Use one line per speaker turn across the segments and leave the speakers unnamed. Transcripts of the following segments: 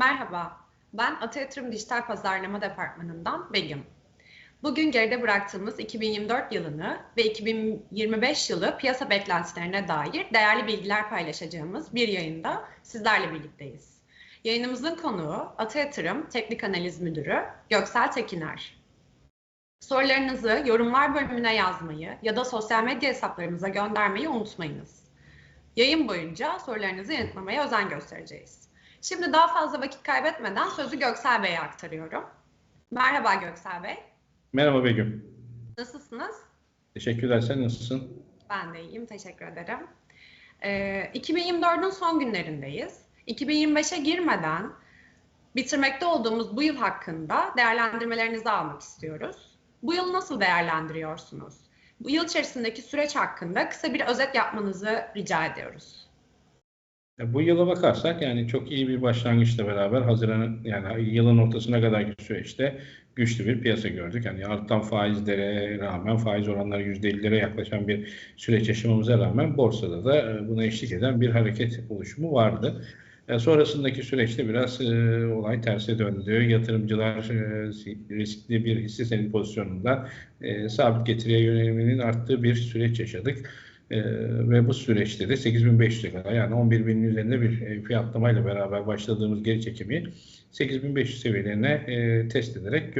Merhaba, ben Ata Yatırım Dijital Pazarlama Departmanı'ndan Begüm. Bugün geride bıraktığımız 2024 yılını ve 2025 yılı piyasa beklentilerine dair değerli bilgiler paylaşacağımız bir yayında sizlerle birlikteyiz. Yayınımızın konuğu Ata Yatırım Teknik Analiz Müdürü Göksel Tekiner. Sorularınızı yorumlar bölümüne yazmayı ya da sosyal medya hesaplarımıza göndermeyi unutmayınız. Yayın boyunca sorularınızı yanıtlamaya özen göstereceğiz. Şimdi daha fazla vakit kaybetmeden sözü Göksel Bey'e aktarıyorum. Merhaba Göksel Bey.
Merhaba Begüm.
Nasılsınız?
Teşekkürler. Sen nasılsın?
Ben de iyiyim. Teşekkür ederim. Ee, 2024'ün son günlerindeyiz. 2025'e girmeden bitirmekte olduğumuz bu yıl hakkında değerlendirmelerinizi almak istiyoruz. Bu yılı nasıl değerlendiriyorsunuz? Bu yıl içerisindeki süreç hakkında kısa bir özet yapmanızı rica ediyoruz.
Bu yıla bakarsak yani çok iyi bir başlangıçla beraber Haziran yani yılın ortasına kadarki süreçte güçlü bir piyasa gördük. Yani artan faizlere rağmen faiz oranları %50'lere yaklaşan bir süreç yaşamamıza rağmen borsada da buna eşlik eden bir hareket oluşumu vardı. Sonrasındaki süreçte biraz e, olay terse döndü. Yatırımcılar e, riskli bir hisse senedi pozisyonunda e, sabit getiriye yöneliminin arttığı bir süreç yaşadık. E, ve bu süreçte de 8500'e kadar yani 11.000'in üzerinde bir fiyatlamayla beraber başladığımız geri çekimi 8500 seviyelerine e, test ederek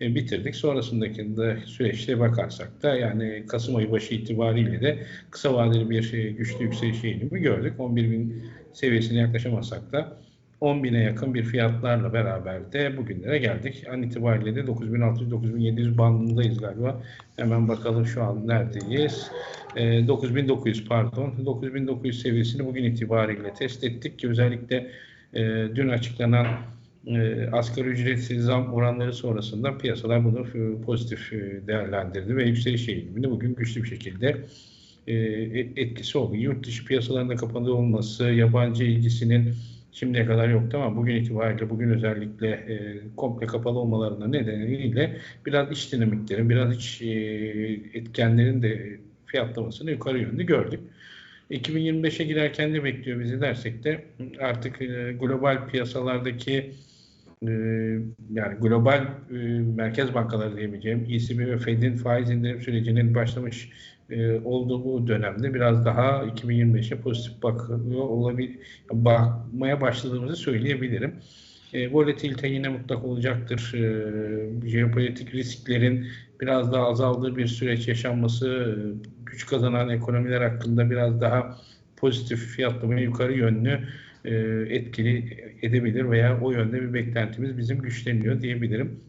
e, bitirdik. Sonrasındaki de süreçte bakarsak da yani Kasım ayı başı itibariyle de kısa vadeli bir e, güçlü yükseliş eğilimi gördük. 11.000 seviyesine yaklaşamasak da 10.000'e yakın bir fiyatlarla beraber de bugünlere geldik. An itibariyle de 9600-9700 bandındayız galiba. Hemen bakalım şu an neredeyiz. E, 9900 pardon. 9900 seviyesini bugün itibariyle test ettik ki özellikle e, dün açıklanan e, asgari ücretsiz zam oranları sonrasında piyasalar bunu e, pozitif e, değerlendirdi ve yükseliş eğilimini bugün güçlü bir şekilde e, etkisi oldu. Yurt dışı piyasalarında kapalı olması, yabancı ilgisinin şimdiye kadar yoktu ama bugün itibariyle bugün özellikle e, komple kapalı olmalarının nedeniyle biraz iç dinamiklerin, biraz iç e, etkenlerin de fiyatlamasını yukarı yönlü gördük. 2025'e girerken de bekliyor bizi dersek de artık e, global piyasalardaki e, yani global e, merkez bankaları diyebileceğim ECB ve Fed'in faiz indirim sürecinin başlamış e, olduğu dönemde biraz daha 2025'e pozitif bakıyor olabilir, bakmaya başladığımızı söyleyebilirim. E, volatilite yine mutlak olacaktır. E, jeopolitik risklerin biraz daha azaldığı bir süreç yaşanması, e, güç kazanan ekonomiler hakkında biraz daha pozitif fiyatlama yukarı yönlü e, etkili edebilir veya o yönde bir beklentimiz bizim güçleniyor diyebilirim.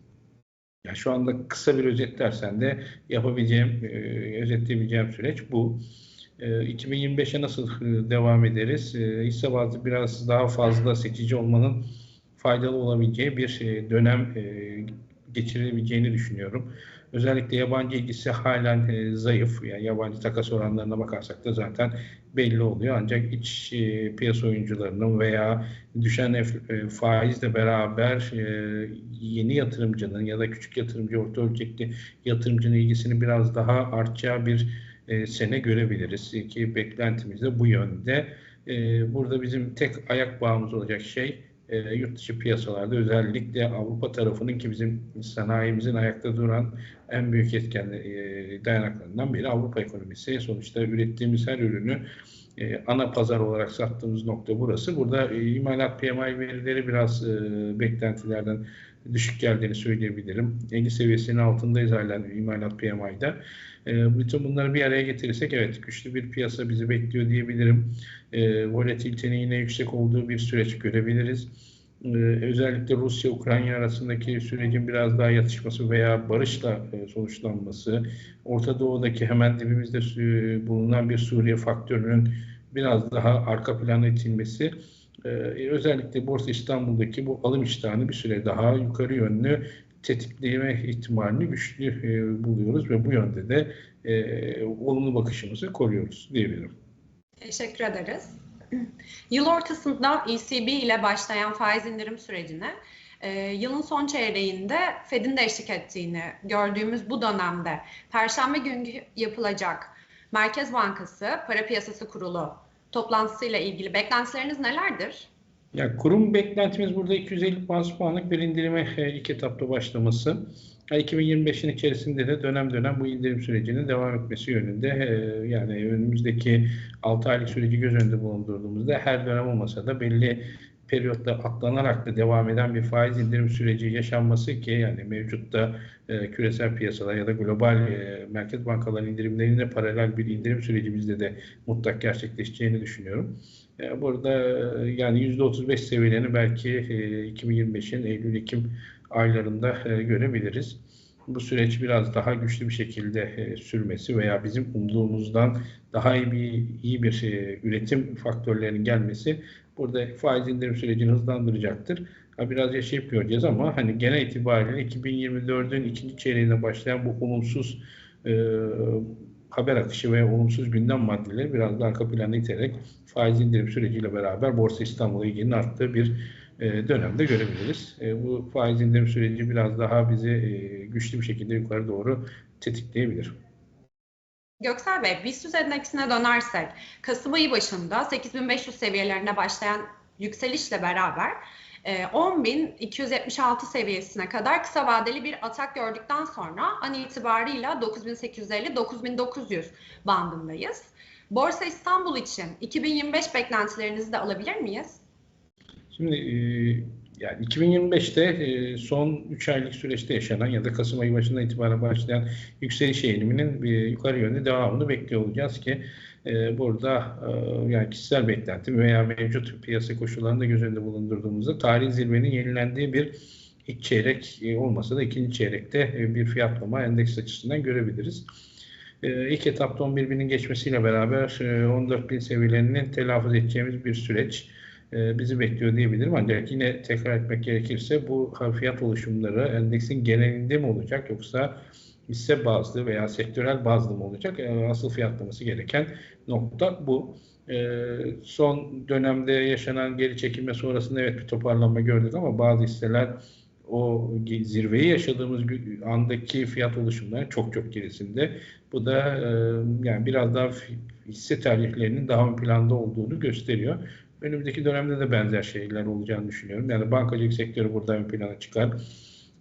Yani şu anda kısa bir özet dersen de yapabileceğim, e, özetleyebileceğim süreç bu. E, 2025'e nasıl e, devam ederiz? E, hisse bazı biraz daha fazla seçici olmanın faydalı olabileceği bir e, dönem e, geçirebileceğini düşünüyorum. Özellikle yabancı ilgisi halen e, zayıf. Yani yabancı takas oranlarına bakarsak da zaten belli oluyor. Ancak iç e, piyasa oyuncularının veya düşen e, faizle beraber e, yeni yatırımcının ya da küçük yatırımcı, orta ölçekli yatırımcının ilgisini biraz daha artacağı bir e, sene görebiliriz. Ki beklentimiz de bu yönde. E, burada bizim tek ayak bağımız olacak şey e, yurt dışı piyasalarda özellikle Avrupa tarafının ki bizim sanayimizin ayakta duran en büyük etken e, dayanaklarından biri Avrupa ekonomisi. Sonuçta ürettiğimiz her ürünü e, ana pazar olarak sattığımız nokta burası. Burada e, imalat PMI verileri biraz e, beklentilerden düşük geldiğini söyleyebilirim. 50 seviyesinin altındayız hala imalat PMI'da. E, bütün bunları bir araya getirirsek evet güçlü bir piyasa bizi bekliyor diyebilirim. E, volatilitenin yine yüksek olduğu bir süreç görebiliriz. E, özellikle Rusya-Ukrayna arasındaki sürecin biraz daha yatışması veya barışla e, sonuçlanması, Orta Doğu'daki hemen dibimizde e, bulunan bir Suriye faktörünün biraz daha arka plana itilmesi ee, özellikle Borsa İstanbul'daki bu alım iştahını bir süre daha yukarı yönlü tetikleme ihtimalini güçlü e, buluyoruz ve bu yönde de e, olumlu bakışımızı koruyoruz diyebilirim.
Teşekkür ederiz. Yıl ortasında ECB ile başlayan faiz indirim sürecine e, yılın son çeyreğinde Fed'in de eşlik ettiğini gördüğümüz bu dönemde Perşembe günkü yapılacak Merkez Bankası Para Piyasası Kurulu toplantısıyla ilgili beklentileriniz nelerdir?
Ya kurum beklentimiz burada 250 baz puanlık bir indirime e, ilk etapta başlaması. Ya 2025'in içerisinde de dönem dönem bu indirim sürecinin devam etmesi yönünde e, yani önümüzdeki 6 aylık süreci göz önünde bulundurduğumuzda her dönem olmasa da belli periyotta atlanarak da devam eden bir faiz indirim süreci yaşanması ki yani mevcutta e, küresel piyasalar ya da global e, merkez bankaların indirimlerine paralel bir indirim süreci bizde de mutlak gerçekleşeceğini düşünüyorum. E, burada e, yani %35 seviyelerini belki e, 2025'in Eylül-Ekim aylarında e, görebiliriz. Bu süreç biraz daha güçlü bir şekilde e, sürmesi veya bizim umduğumuzdan daha iyi bir iyi bir e, üretim faktörlerinin gelmesi burada faiz indirim sürecini hızlandıracaktır. Biraz yaşayıp göreceğiz ama hani genel itibariyle 2024'ün ikinci çeyreğinde başlayan bu olumsuz e, haber akışı ve olumsuz gündem maddeleri biraz daha arka plana iterek faiz indirim süreciyle beraber Borsa İstanbul'a ilginin arttığı bir e, dönemde görebiliriz. E, bu faiz indirim süreci biraz daha bizi e, güçlü bir şekilde yukarı doğru tetikleyebilir.
Göksel Bey, BIST endeksine dönersek, Kasım ayı başında 8500 seviyelerine başlayan yükselişle beraber e, 10.276 seviyesine kadar kısa vadeli bir atak gördükten sonra an itibarıyla 9850-9900 bandındayız. Borsa İstanbul için 2025 beklentilerinizi de alabilir miyiz?
Şimdi e, yani 2025'te e, son 3 aylık süreçte yaşanan ya da Kasım ayı başından itibaren başlayan yükseliş eğiliminin bir yukarı yönlü devamını bekliyor olacağız ki e, burada e, yani kişisel beklentim veya mevcut piyasa koşullarını da göz önünde bulundurduğumuzda tarihi zirvenin yenilendiği bir ilk çeyrek e, olmasa da ikinci çeyrekte e, bir fiyatlama endeks açısından görebiliriz. E, ilk etapta 11 binin geçmesiyle beraber e, 14 bin seviyelerinin telaffuz edeceğimiz bir süreç e, bizi bekliyor diyebilirim. Ancak yine tekrar etmek gerekirse bu fiyat oluşumları endeksin genelinde mi olacak yoksa hisse bazlı veya sektörel bazlı mı olacak? E, Asıl fiyatlaması gereken nokta bu. E, Son dönemde yaşanan geri çekilme sonrasında evet bir toparlanma gördük ama bazı hisseler o zirveyi yaşadığımız andaki fiyat oluşumları çok çok gerisinde. Bu da e, yani biraz daha hisse tercihlerinin daha ön planda olduğunu gösteriyor. Önümüzdeki dönemde de benzer şeyler olacağını düşünüyorum. Yani bankacılık sektörü burada ön plana çıkar.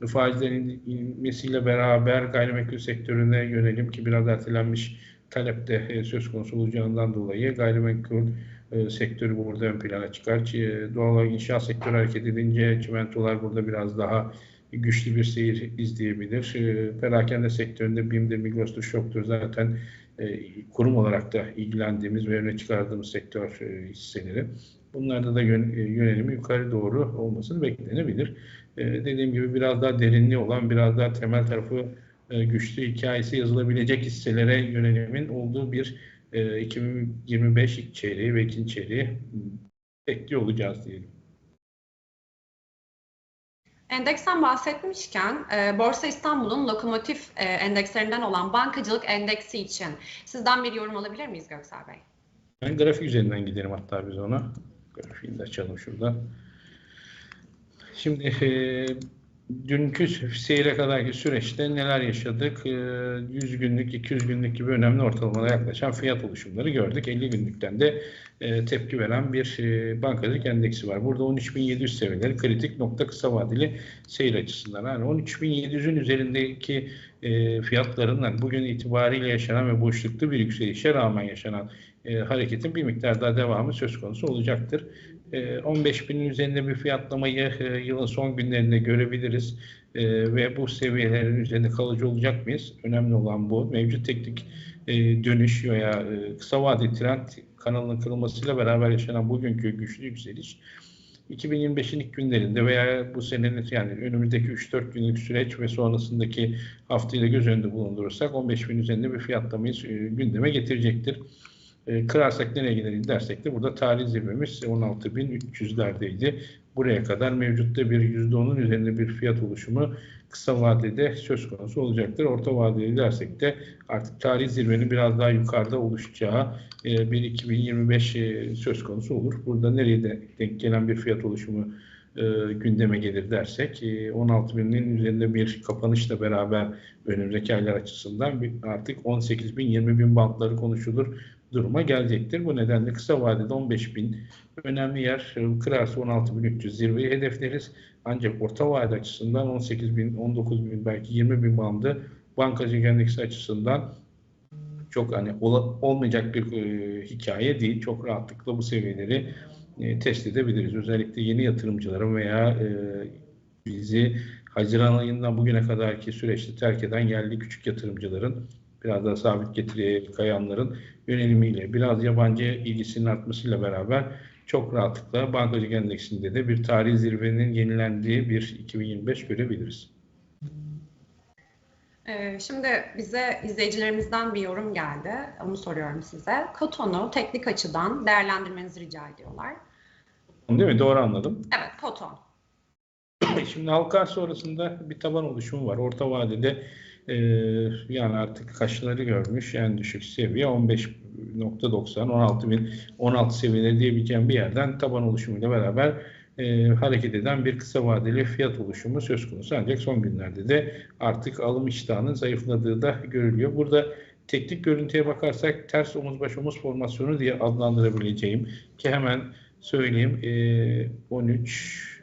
Faizlerin inmesiyle beraber gayrimenkul sektörüne yönelim ki biraz ertelenmiş talep de e, söz konusu olacağından dolayı gayrimenkul e, sektörü burada ön plana çıkar. E, doğal olarak inşaat sektörü hareket edince çimentolar burada biraz daha güçlü bir seyir izleyebilir. Perakende sektöründe BİM'dir, Migros'tur, Şok'tur zaten kurum olarak da ilgilendiğimiz ve öne çıkardığımız sektör hisseleri. Bunlarda da yönelimi yukarı doğru olmasını beklenebilir. Dediğim gibi biraz daha derinliği olan, biraz daha temel tarafı güçlü hikayesi yazılabilecek hisselere yönelimin olduğu bir 2025 ilk çeyreği ve ikinci çeyreği bekliyor olacağız diyelim.
Endeksten bahsetmişken e, Borsa İstanbul'un lokomotif e, endekslerinden olan bankacılık endeksi için sizden bir yorum alabilir miyiz Göksel Bey?
Ben grafik üzerinden gidelim hatta biz ona. Grafiğini de açalım şurada. Şimdi e, dünkü seyre kadarki süreçte neler yaşadık? 100 günlük, 200 günlük gibi önemli ortalamalara yaklaşan fiyat oluşumları gördük. 50 günlükten de tepki veren bir bankacılık endeksi var. Burada 13.700 seviyeleri kritik nokta kısa vadeli seyir açısından. Yani 13.700'ün üzerindeki fiyatların yani bugün itibariyle yaşanan ve boşluklu bir yükselişe rağmen yaşanan hareketin bir miktar daha devamı söz konusu olacaktır. 15 binin üzerinde bir fiyatlamayı yılın son günlerinde görebiliriz. Ve bu seviyelerin üzerinde kalıcı olacak mıyız? Önemli olan bu. Mevcut teknik dönüş veya kısa vadeli trend kanalının kırılmasıyla beraber yaşanan bugünkü güçlü yükseliş 2025'in ilk günlerinde veya bu senenin yani önümüzdeki 3-4 günlük süreç ve sonrasındaki haftayı da göz önünde bulundurursak 15 bin üzerinde bir fiyatlamayı gündeme getirecektir. E, kırarsak nereye gideriz dersek de burada tarih zirvemiz 16.300'lerdeydi. Buraya kadar mevcutta bir %10'un üzerinde bir fiyat oluşumu kısa vadede söz konusu olacaktır. Orta vadeli dersek de artık tarih zirvenin biraz daha yukarıda oluşacağı e, bir 2025 e, söz konusu olur. Burada nereye de denk gelen bir fiyat oluşumu e, gündeme gelir dersek e, 16 binin üzerinde bir kapanışla beraber önümüzdeki aylar açısından bir, artık 18 bin 20 bin bantları konuşulur. Duruma gelecektir. Bu nedenle kısa vadede 15 bin önemli yer e, kırarsa 16.300 zirveyi hedefleriz. Ancak orta vade açısından 18 bin, 19 bin belki 20 bin bandı bankacı endeksi açısından çok hani ola- olmayacak bir e, hikaye değil. Çok rahatlıkla bu seviyeleri e, test edebiliriz. Özellikle yeni yatırımcıların veya e, bizi Haziran ayından bugüne kadarki süreçte terk eden yerli küçük yatırımcıların biraz daha sabit getiriye kayanların yönelimiyle biraz yabancı ilgisinin artmasıyla beraber çok rahatlıkla bankacılık endeksinde de bir tarihi zirvenin yenilendiği bir 2025 görebiliriz.
Ee, Şimdi bize izleyicilerimizden bir yorum geldi. Onu soruyorum size. Koton'u teknik açıdan değerlendirmenizi rica ediyorlar.
Değil mi? Doğru anladım.
Evet, Koton.
Şimdi halka sonrasında bir taban oluşumu var. Orta vadede e, yani artık kaşları görmüş en düşük seviye 15.90 16 bin 16 seviyeleri diyebileceğim bir yerden taban oluşumuyla beraber e, hareket eden bir kısa vadeli fiyat oluşumu söz konusu. Ancak son günlerde de artık alım iştahının zayıfladığı da görülüyor. Burada teknik görüntüye bakarsak ters omuz baş omuz formasyonu diye adlandırabileceğim ki hemen söyleyeyim e, 13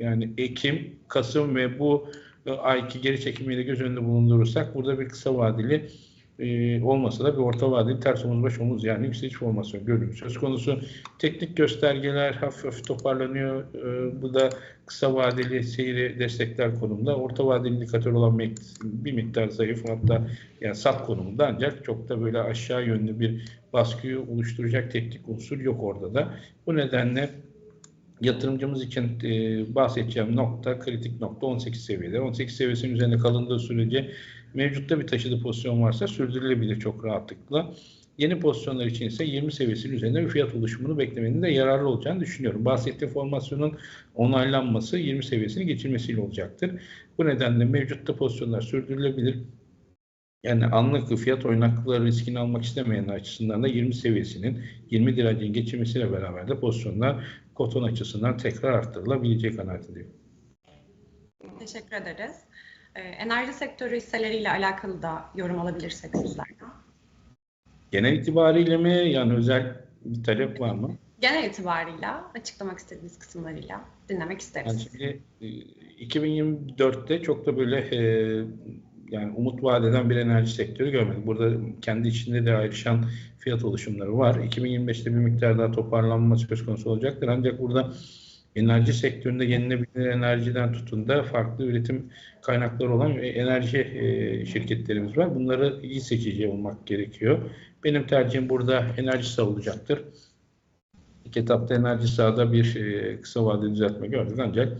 yani Ekim, Kasım ve bu ayki geri çekimiyle göz önünde bulundurursak burada bir kısa vadeli e, olmasa da bir orta vadeli ters omuz baş omuz yani yükseliş formasyon görünüyor. Söz konusu teknik göstergeler hafif hafif toparlanıyor. E, bu da kısa vadeli seyri destekler konumda. Orta vadeli indikatör olan bir miktar zayıf hatta yani sat konumunda ancak çok da böyle aşağı yönlü bir baskıyı oluşturacak teknik unsur yok orada da. Bu nedenle yatırımcımız için e, bahsedeceğim nokta, kritik nokta 18 seviyede. 18 seviyesinin üzerinde kalındığı sürece mevcutta bir taşıdığı pozisyon varsa sürdürülebilir çok rahatlıkla. Yeni pozisyonlar için ise 20 seviyesinin üzerinde bir fiyat oluşumunu beklemenin de yararlı olacağını düşünüyorum. Bahsettiğim formasyonun onaylanması 20 seviyesini geçilmesiyle olacaktır. Bu nedenle mevcutta pozisyonlar sürdürülebilir. Yani anlık fiyat oynaklıkları riskini almak istemeyenler açısından da 20 seviyesinin 20 direncin geçilmesiyle beraber de pozisyonlar koton açısından tekrar arttırılabilecek kanaatindeyim.
Teşekkür ederiz. Ee, Enerji sektörü hisseleriyle alakalı da yorum alabilirsek sizlerden.
Genel itibariyle mi yani özel bir talep var mı?
Genel itibarıyla açıklamak istediğiniz kısımlarıyla dinlemek
Yani
isteriz.
şimdi e, 2024'te çok da böyle e, yani umut vaat eden bir enerji sektörü görmedik. Burada kendi içinde de ayrışan fiyat oluşumları var. 2025'te bir miktar daha toparlanma söz konusu olacaktır. Ancak burada enerji sektöründe yenilenebilir enerjiden tutun da farklı üretim kaynakları olan enerji e, şirketlerimiz var. Bunları iyi seçici olmak gerekiyor. Benim tercihim burada enerji sağ olacaktır. İlk etapta enerji sahada bir e, kısa vadeli düzeltme gördük ancak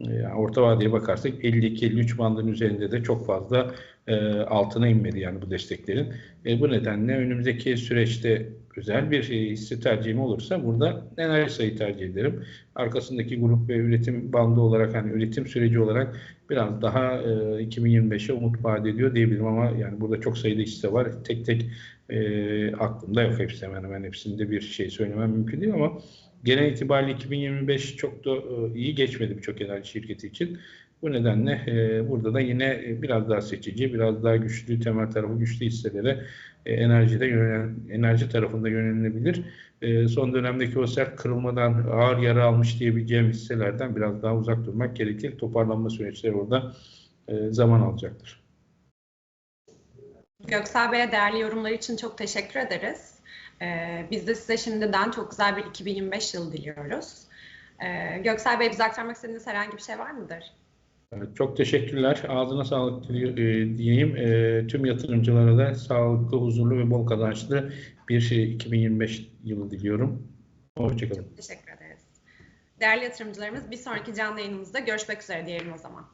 e, orta vadeye bakarsak 52-53 bandının üzerinde de çok fazla e, altına inmedi yani bu desteklerin. E, bu nedenle önümüzdeki süreçte özel bir e, hisse tercihim olursa burada enerji sayı tercih ederim. Arkasındaki grup ve üretim bandı olarak hani üretim süreci olarak biraz daha e, 2025'e umut vaat ediyor diyebilirim ama yani burada çok sayıda hisse var. Tek tek e, aklımda yok hepsi hemen hemen hepsinde bir şey söylemem mümkün değil ama genel itibariyle 2025 çok da e, iyi geçmedi birçok enerji şirketi için. Bu nedenle e, burada da yine e, biraz daha seçici, biraz daha güçlü, temel tarafı güçlü hisselere e, enerjide yönelen, enerji tarafında yönelinebilir. E, son dönemdeki o sert kırılmadan ağır yara almış diyebileceğim hisselerden biraz daha uzak durmak gerekir. Toparlanma süreçleri orada zaman alacaktır.
Göksel Bey'e değerli yorumları için çok teşekkür ederiz. Ee, Biz de size şimdiden çok güzel bir 2025 yılı diliyoruz. Ee, Göksel Bey bize aktarmak istediğiniz herhangi bir şey var mıdır?
Çok teşekkürler. Ağzına sağlık e, diyeyim. E, tüm yatırımcılara da sağlıklı, huzurlu ve bol kazançlı bir şey 2025 yılı diliyorum. Hoşçakalın.
Teşekkür ederiz. Değerli yatırımcılarımız bir sonraki canlı yayınımızda görüşmek üzere diyelim o zaman.